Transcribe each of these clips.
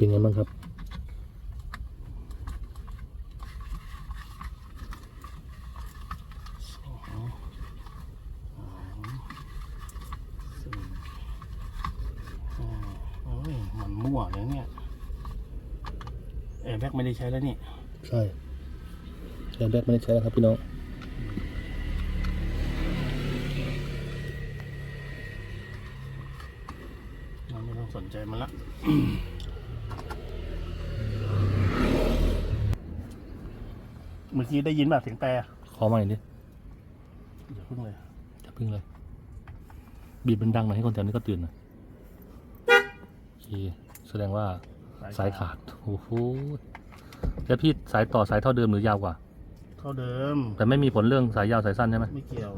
เป็นไงบ้างครับสองสามสี่ห้าโอ้ยมันมั่วเลยเนี่ยแอร์แบ็กไม่ได้ใช้แล้วนี่ ใช่แอร์แบ็กไม่ได้ใช้แล้วครับพี่น้องเราไม่ต้องสนใจมันละ เมื่อกี้ได้ยินแบบเสียงแต่ขอใหม่ดิอย่าพึ่งเลยจะพึ่งเลย บีบมันดังหน่อยให้คนแถวนี้ก็ตื่นหน่อยโอเคแสดงว่าสายขาดโอ้โหแล้วพี่สายต่อสายเท่าเดิมหรือยาวกว่า เท่าเดิม แต่ไม่มีผลเรื่องสายยาวสายสั้นใช่ไหมไม่เกี่ยว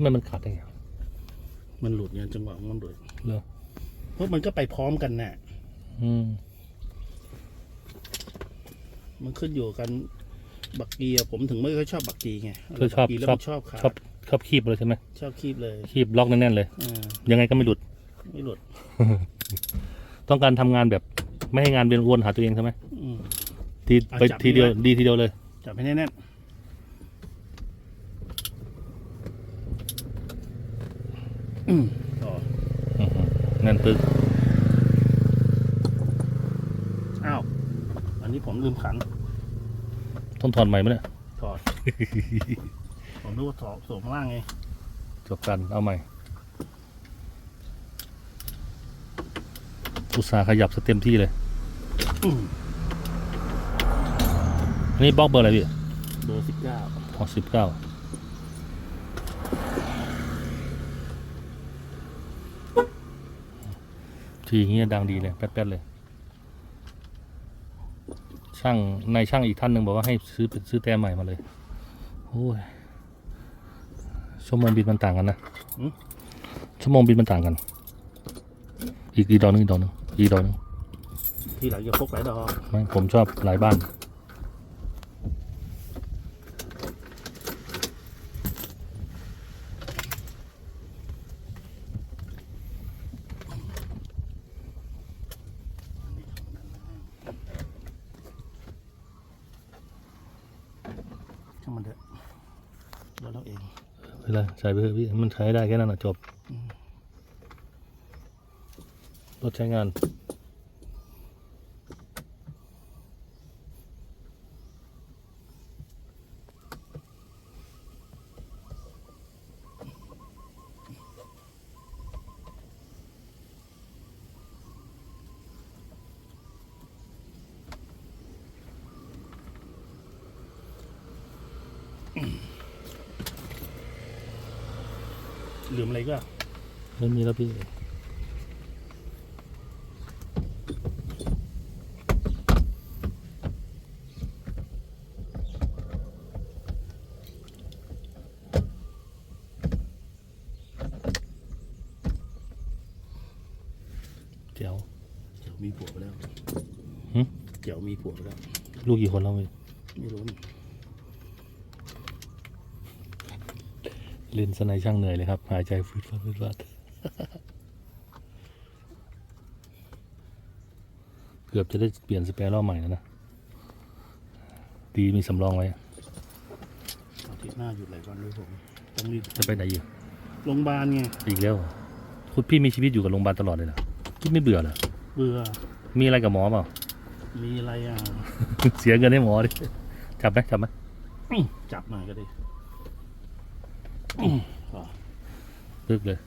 ไมมันขาดได้ไงมันหลุดเนี่ยจังหวะมันหลุดเหรอเพราะมันก็ไปพร้อมกันน่ะ อืม มันขึ้นอยู่กันบักกีอะผมถึงไม่ค่อยชอบบักกีไงคือชอบบักกีแล้วชอบมันชอบขาดชอบชอบคีบเลยใช่ไหมชอบคีบเลยคีบล็อกแน่นๆเลย อ่ายังไงก็ไม่หลุด ไม่หลุดต้องการทำงานแบบไม่ให้งานเวียนวนหาตัวเองใช่ไหมอืม ทีอะไปจับทีเดียวนี่ไว้ ดีทีเดียวเลย จับให้แน่นๆ อืมต่ออื้อหือแน่นปึ๊กอ้าว อันนี้ผมลืมขันต้องถอนใหม่ไหมเนี่ย ถอด ผมรู้ว่าถอดสวมข้างล่างไง จบกันเอาใหม่ อุตสาห์ขยับสเต็มที่เลยอืม อันนี่บล็อกเบอร์อะไรพี่เบอร์สิบเก้าพอสิบเก้า ทีเงี้ยดังดีเลยแป๊ดๆเลย ช่างในายช่างอีกท่านหนึ่งบอกว่าให้ซื้อซื้อแต้มใหม่มาเลยโอ้ยชั่วโมงบินมันต่างกันนะชั่วโมงบินมันต่างกัน อีกอีดอกหนึงอีดอกหนึงอีดอกหนึงทีหลังจะพกหลายดอกไม่ผมชอบหลายบ้าน ช่างมันเถอะแล้วเราเอง เวลาใช้ไปเถอะพี่ มันใช้ได้แค่นั้นนะจบรถใช้งาน ลืมอะไรก็ไม่มีแล้วพี่ เจ๋วเดี๋ยวมีผัวไปแล้วหึ เดี๋ยวมีผัวไปแล้ว ลูกกี่คนแล้วพี่ไม่รู้นี่ เล่นสไนช่างเหนื่อยเลยครับ หายใจฟืดฟัดฟืดฟัดเกือบจะได้เปลี่ยนสเปรย์รอบใหม่แล้วนะ ดีมีสำรองไว้อาทิตย์หน้าหยุดหลายวันด้วยผมต้องรีบจะไปไหนอยู่โรงพยาบาลไงอีกแล้วเหรอคุณพี่มีชีวิตอยู่กับโรงพยาบาลตลอดเลยเหรอพี่ไม่เบื่อเหรอเบื่อมีอะไรกับหมอเปล่ามีอะไรอะ เสียเงินให้หมอดิจับไหมจับไหมอื้อจับหน่อยก็ดีอื้ออ๋อ ปึ๊กเลย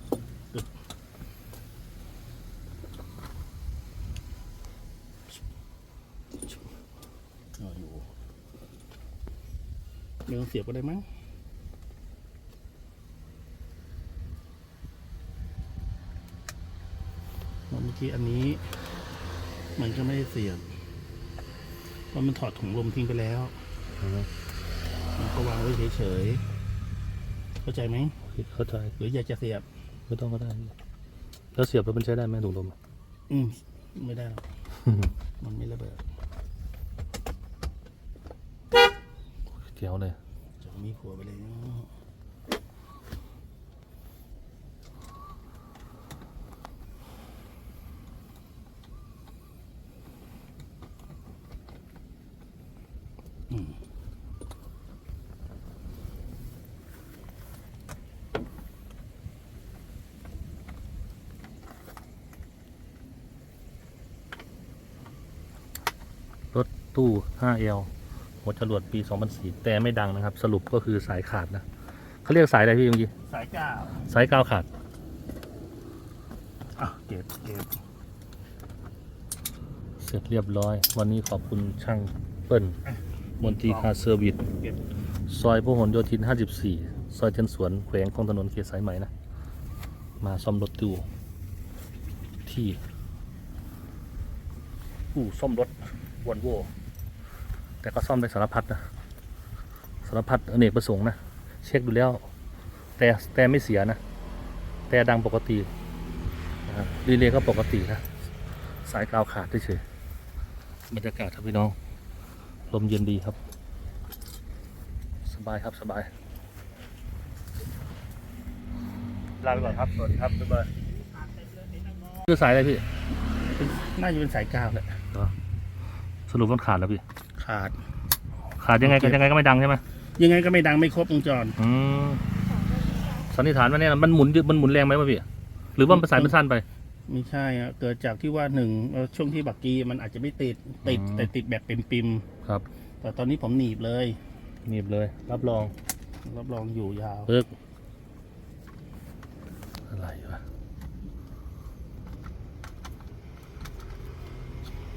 เอาอยู่ไม่ต้องเสียบก็ได้มั้งเมื่อกี้อันนี้ มันก็ไม่ได้เสียบเพราะมันถอดถุงลมทิ้งไปแล้ว มันก็วางไว้เฉยๆ เข้าใจไหมเข้าใจหรืออยากจะเสียบไม่ต้องก็ได้แล้วเสียบแล้วมันใช้ได้ไหมถุงลมอืมไม่ได้หรอกมันไม่ระเบิดเกี่ยวเลยจะมีผัวไปเลยอืม รถ ตู้ 5L หัวจรวดปี 2004 แต่ไม่ดังนะครับ สรุปก็คือสายขาดนะเขาเรียกสายอะไรพี่เมื่อกี้สายก้าวสายกาวขาดอะเก็บเก็บเสร็จเรียบร้อย วันนี้ขอบคุณช่างเปิ้ลมนตรีคาร์เซอร์วิสเก็บซอยพหลโยธิน 54 ซอยเจนสวนแขวงของถนนเขตสายไหมนะ มาซ่อมรถตู้ที่ อู่ซ่อมรถวอนโว แต่ก็ซ่อมได้สารพัดนะสารพัดอเนกประสงค์นะเช็คดูแล้ว แต่แต่ไม่เสียนะ แต่ดังปกตินะครับรีเลย์ก็ปกตินะสายกาวขาดเฉยบรรยากาศครับพี่น้องลมเย็นดีครับ สบายครับสบายลาไปก่อนครับสวัสดีครับบ๊ายบายคือสายอะไรพี่น่าจะเป็นสายกาวแหละสรุปมันขาดแล้วพี่ ขาด ขาดยังไงก็ยังไงก็ไม่ดังใช่ไหมยังไงก็ไม่ดังไม่ครบวงจร อืมสันนิษฐานว่าเนี่ยมันหมุนมันหมุนแรงไหมวะพี่ หรือว่ามันสายมันสั้นไป ไม่ใช่อะเกิดจากที่ว่าหนึ่งเอ่อช่วงที่บักกี้มันอาจจะไม่ติดติดอืม แต่ติดแบบปิมครับๆแต่ตอนนี้ผมหนีบเลยหนีบเลย รับรอง รับรองอยู่ยาวเลิกอะไรวะ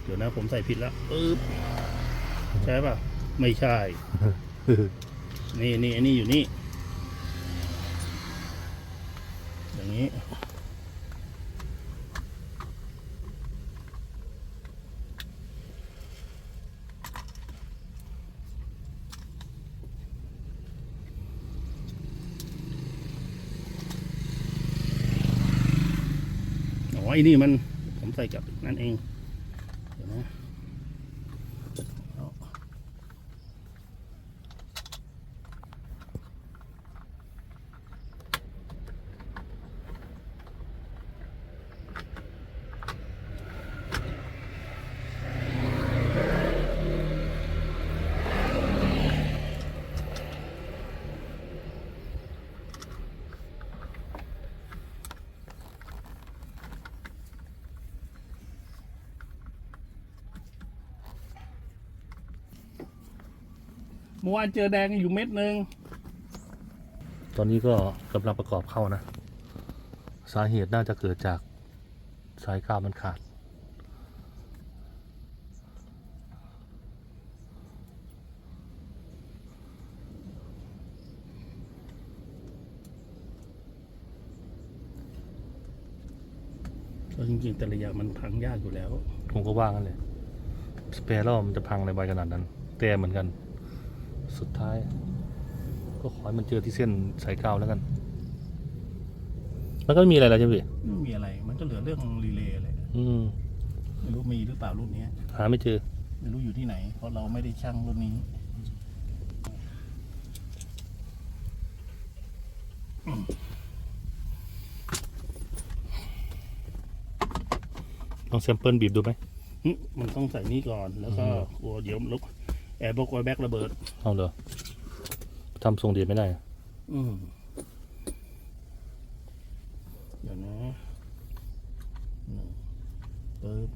เดี๋ยวนะผมใส่ผิดแล้วปึ๊บ ใช่ป่ะ ไม่ใช่ นี่นี่อันนี้อยู่นี่ อย่างนี้ อ๋อไอ้นี่มันผมใส่กับนั่นเอง มื่อวานเจอแดงอยู่เม็ดหนึ่งตอนนี้ก็กำลังประกอบเข้านะ สาเหตุน่าจะเกิดจากสายกาวมันขาดก็จริงๆแต่ละอย่างมันพังยากอยู่แล้ว ผมก็ว่างั้นเลย สเปรแล้วมันจะพังในใบขนาดนั้น แต่เหมือนกัน สุดท้าย ก็ขอให้มันเจอที่เส้นสายกาวแล้วกันแล้วก็ไม่มีอะไรแล้วใช่ไหมพี่ไม่มีอะไร มันก็เหลือเรื่องรีเลย์อะไรอืมไม่รู้มีหรือเปล่ารุ่นเนี้ยหาไม่เจอ ไม่รู้อยู่ที่ไหน เพราะเราไม่ได้ช่างรุ่นนี้ลองแซมเปิลบีบดูไหมหึมันต้องใส่นี่ก่อนแล้วก็อืมกลัวเดี๋ยวลุก แอร์บอกไวแบ็กระเบิดเอาเหรอทำทรงเดียดไม่ได้ อืมเดี๋ยวนะหนึ่งปึ๊บ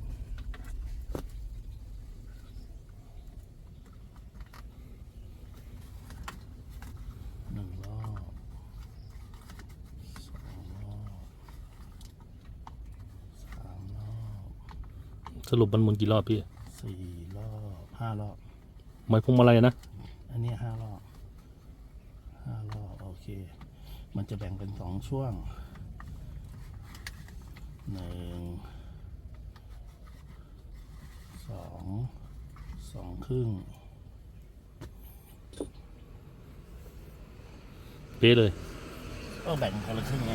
หนึ่งรอบสองรอบสามรอบสรุปมันหมุนกี่รอบพี่สี่รอบห้ารอบ หมายพวงมาลัยนะ อันนี้ห้ารอบห้ารอบโอเค มันจะแบ่งเป็นสองช่วงหนึ่งสองสองครึ่งเป๊ะเลยเก็แบ่งคนละครึ่งไง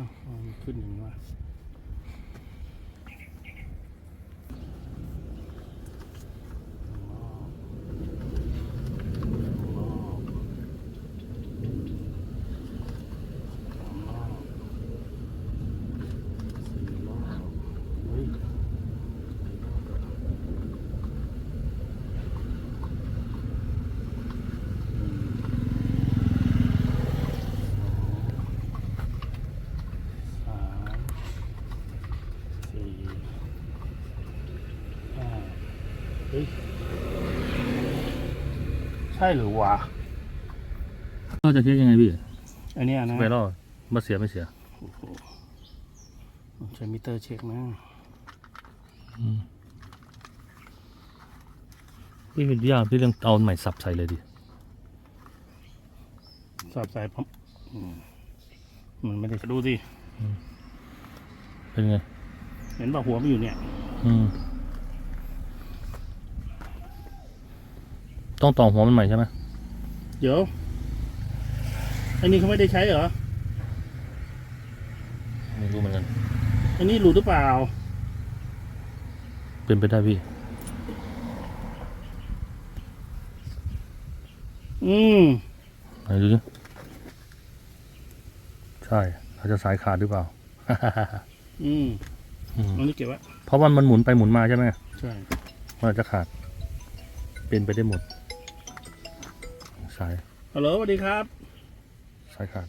อ้าวมันขึ้นอย่างนี้วะสี่รอบเฮ้ย สามสี่ห้าเฮ้ย ใช่หรือวะเราจะเช็คยังไงพี่อันเนี้ยสนะเปรอมาเสียไม่เสียโอ้โหใช้มิเตอร์เช็คนะพี่วิทยาพี่เรื่องเอาใหม่สับใส่เลยดิสอบสายพร้อมอืมมันไม่ได้ดูสิ เป็นไง เห็นป่ะหัวมันอยู่เนี่ย อืม ต้องต่อหัวมันใหม่ใช่ไหมเดี๋ยว อันนี้เขาไม่ได้ใช้เหรอ ไม่รู้เหมือนกัน อันนี้หลุดหรือเปล่า เป็นไปได้พี่ อืมไหนดูดิใช่เขาจะสายขาดหรือเปล่า อืมอืมอันนี้เก็บไว้เพราะว่ามันหมุนไปหมุนมาใช่ไหมใช่ มันอาจจะขาด เป็นไปได้หมด สายฮัลโหลสวัสดีครับสายขาด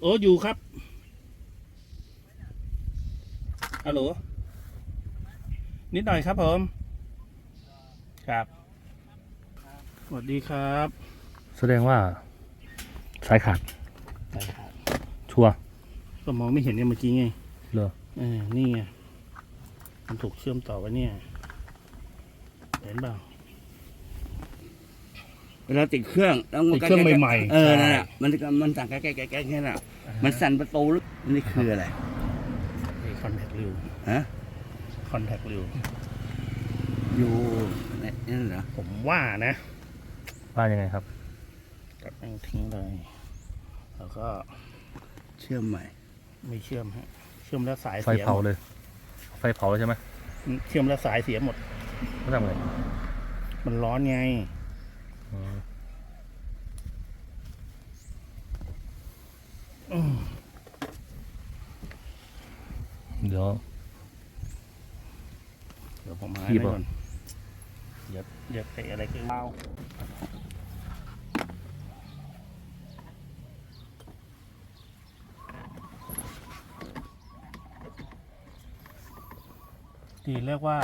โอ้อยู่ครับฮัลโหลนิดหน่อยครับผมครับสวัสดีครับ แสดงว่าสายขาดได้ครับชัวร์ก็มองไม่เห็นเนี่ยเมื่อกี้ไงเหรอเออนี่ไงมันถูกเชื่อมต่อกันเนี่ย เห็นเปล่า เวลาติดเครื่องแล้วมันติดเครื่องก็ใหม่ๆเออใช่นั่นแหละมันก็มันสั่งแก๊กแก๊กแก๊กแก๊กแค่นั้นอะมันสั่นประตูลึกนี่คืออะไรคอนแทคริวฮะคอนแทคริวอยู่ในนั่นเหรอผมว่านะ ว่ายังไงครับตัดแม่งทิ้งเลย แล้วก็เชื่อมใหม่ ไม่เชื่อมฮะ เชื่อมแล้วสายไฟเสียเผาหมดเลยไฟเผาเลยใช่ไหมเชื่อมแล้วสายเสียหมดไม่ทำไงมันร้อนไงอืมอืม เดี๋ยวเดี๋ยวผมหาคีบไว้เหรอก่อนอย่าอย่าเตะอะไรคือเมาทีเรียกว่า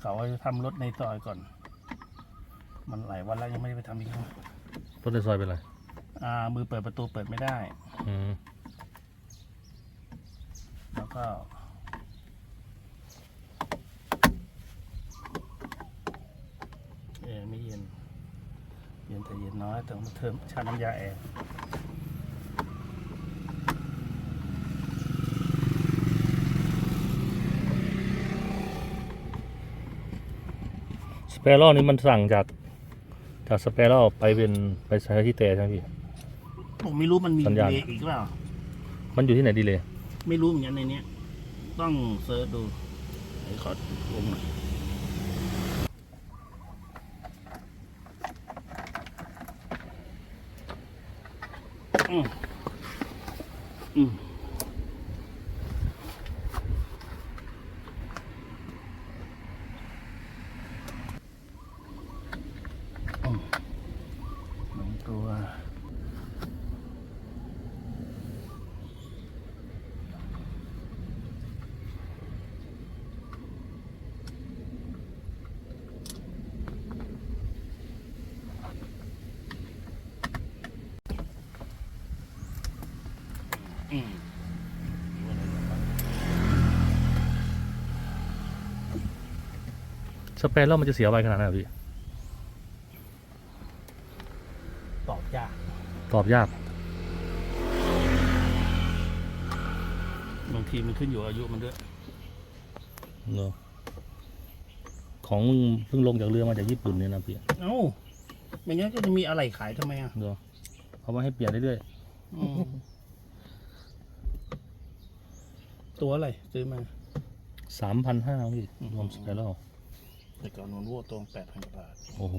เขาจะทำรถในซอยก่อน มันหลายวันแล้วยังไม่ได้ไปทำอีกเลยรถในซอยเป็นไรอ่า มือเปิดประตูเปิดไม่ได้ อืมแล้วก็ แอร์ไม่เย็น เย็นแต่เย็นน้อยต้องมาเทิมชาน้ำยาแอร์สเปรอนี่มันสั่งจาก จากสเปรอไปเป็นไปใช้ที่แต่ใช่ไหมพี่ ผมไม่รู้มันมีสัญญาณเลย์อีกหรือเปล่า มันอยู่ที่ไหนดีเลยไม่รู้เหมือนกันในเนี้ย ต้องเซิร์ชดูไอ้ขอลงหน่อย สเปรอมันจะเสียไวขนาดไหนอะพี่ ตอบยาก ตอบยาก บางทีมันขึ้นอยู่อายุมันด้วยเนอะขของมึงเพิ่งลงจากเรือมาจากญี่ปุ่นเนี่ยนะพี่เอ้าไม่งั้นก็จะมีอะไรขายทำไมอะเดี๋ยวเอามาให้เปลี่ยนเรื่อยอืมตัวอะไรซื้อมา ๆสามพันห้าพี่รวมสเปรล แต่ก่อนนนโวตัวแปดพันบาทโอ้โห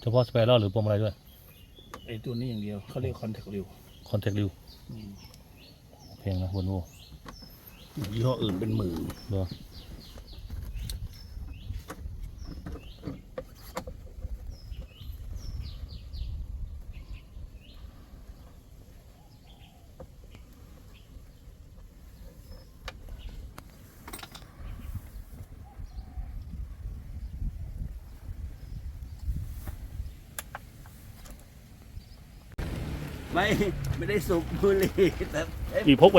เฉพาะสเปรลหรือพวงมาลัยด้วย ไอ้ตัวนี้อย่างเดียวเขาเรียกคอนแทคริวคอนแทคริวแพงนะวนโวยี่ห้ออื่นเป็นหมื่นเดี๋ยว ไม่ได้สูบบุหรี่แต่ อีพกไว